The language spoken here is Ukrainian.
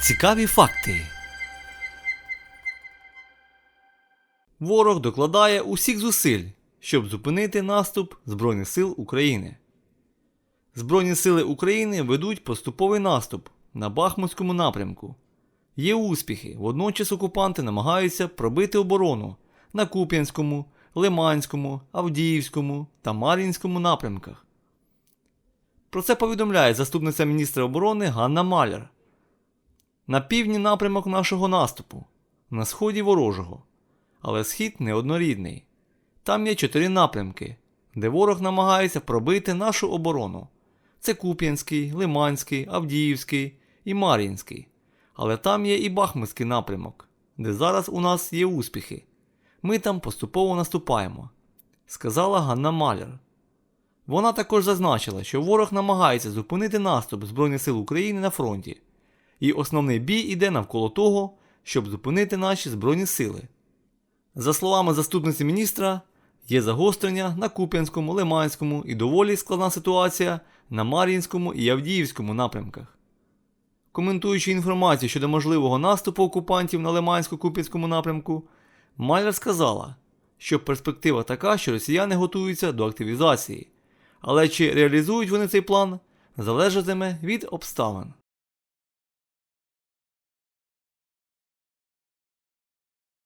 Цікаві факти. Ворог докладає усіх зусиль, щоб зупинити наступ Збройних сил України. Збройні сили України ведуть поступовий наступ на Бахмутському напрямку. Є успіхи, водночас окупанти намагаються пробити оборону на Куп'янському, Лиманському, Авдіївському та Мар'їнському напрямках. Про це повідомляє заступниця міністра оборони Ганна Маляр. На півдні напрямок нашого наступу, на сході ворожого. Але схід неоднорідний. Там є чотири напрямки, де ворог намагається пробити нашу оборону. Це Куп'янський, Лиманський, Авдіївський і Мар'їнський. Але там є і Бахмутський напрямок, де зараз у нас є успіхи. Ми там поступово наступаємо, сказала Ганна Маляр. Вона також зазначила, що ворог намагається зупинити наступ Збройних сил України на фронті, і основний бій іде навколо того, щоб зупинити наші Збройні сили. За словами заступниці міністра, є загострення на Куп'янському, Лиманському і доволі складна ситуація на Мар'їнському і Авдіївському напрямках. Коментуючи інформацію щодо можливого наступу окупантів на Лимансько-Куп'янському напрямку, Маляр сказала, що перспектива така, що росіяни готуються до активізації, але чи реалізують вони цей план, залежатиме від обставин.